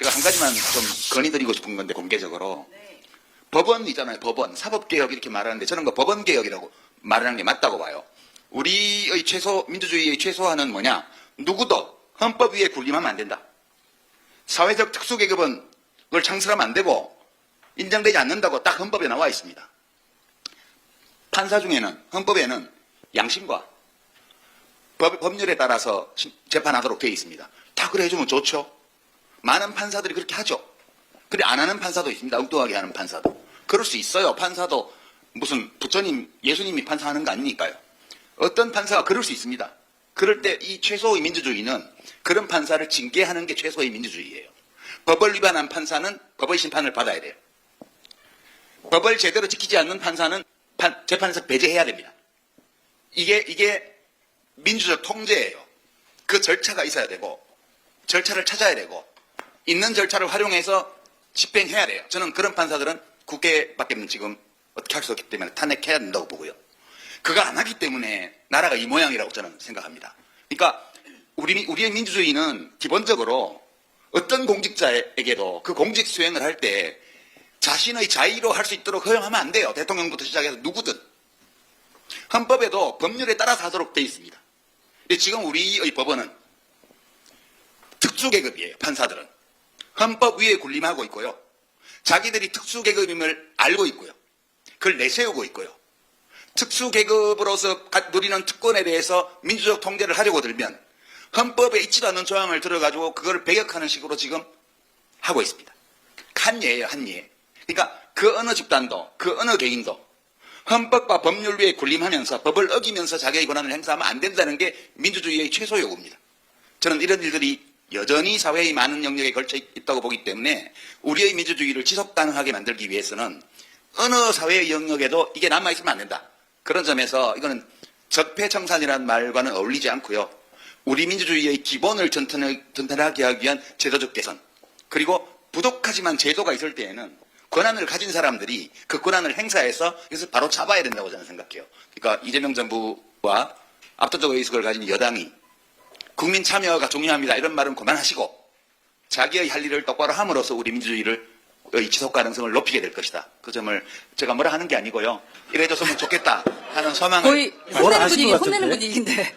제가 한 가지만 좀 건의드리고 싶은 건데 공개적으로 법원 있잖아요. 법원 사법개혁 이렇게 말하는데 저는 그 법원개혁이라고 말하는 게 맞다고 봐요. 우리의 최소 민주주의의 최소한은 뭐냐? 누구도 헌법 위에 군림하면 안 된다. 사회적 특수계급은 그걸 창설하면 안 되고 인정되지 않는다고 딱 헌법에 나와 있습니다. 판사 중에는 헌법에는 양심과 법, 법률에 따라서 심- 재판하도록 되어 있습니다. 다 그래 해주면 좋죠. 많은 판사들이 그렇게 하죠. 그래 안 하는 판사도 있습니다. 엉뚱하게 하는 판사도. 그럴 수 있어요. 판사도 무슨 부처님, 예수님이 판사하는 거 아니니까요. 어떤 판사가 그럴 수 있습니다. 그럴 때 이 최소의 민주주의는 그런 판사를 징계하는 게 최소의 민주주의예요. 법을 위반한 판사는 법의 심판을 받아야 돼요. 법을 제대로 지키지 않는 판사는 판- 재판에서 배제해야 됩니다. 이게 이게 민주적 통제예요. 그 절차가 있어야 되고 절차를 찾아야 되고 있는 절차를 활용해서 집행해야 돼요. 저는 그런 판사들은 국회밖에 지금 어떻게 할 수 없기 때문에 탄핵해야 된다고 보고요. 그거 안 하기 때문에 나라가 이 모양이라고 저는 생각합니다. 그러니까 우리 우리의 민주주의는 기본적으로 어떤 공직자에게도 그 공직 수행을 할 때 자신의 자의로 할 수 있도록 허용하면 안 돼요. 대통령부터 시작해서 누구든. 헌법에도 법률에 따라서 하도록 돼 있습니다. 지금 우리의 법원은 특수계급이에요. 판사들은. 헌법 위에 군림하고 있고요. 자기들이 특수계급임을 알고 있고요. 그걸 내세우고 있고요. 특수계급으로서 가- 누리는 특권에 대해서 민주적 통제를 하려고 들면 헌법에 있지도 않는 조항을 들어가지고 그걸 배격하는 식으로 지금 하고 있습니다. 한 예예요, 한 예. 그러니까 그 어느 집단도, 그 어느 개인도 헌법과 법률 위에 군림하면서 법을 어기면서 자기의 권한을 행사하면 안 된다는 게 민주주의의 최소 요구입니다. 저는 이런 일들이 여전히 사회의 많은 영역에 걸쳐 있다고 보기 때문에 우리의 민주주의를 지속 가능하게 만들기 위해서는 어느 사회의 영역에도 이게 남아있으면 안 된다. 그런 점에서 이거는 적폐청산이라는 말과는 어울리지 않고요. 우리 민주주의의 기본을 튼튼하- 튼튼하게 하기 위한 제도적 개선. 그리고 부족하지만 제도가 있을 때에는 권한을 가진 사람들이 그 권한을 행사해서 이것을 바로 잡아야 된다고 저는 생각해요. 그러니까 이재명 정부와 압도적 의석을 가진 여당이 국민 참여가 중요합니다. 이런 말은 그만하시고 자기의 할 일을 똑바로 함으로써 우리 민주주의를 의 지속 가능성을 높이게 될 것이다. 그 점을 제가 뭐라 하는 게 아니고요. 이래줬으면 좋겠다 하는 소망을 거의 뭘 혼내는 분위기? 분위기인데.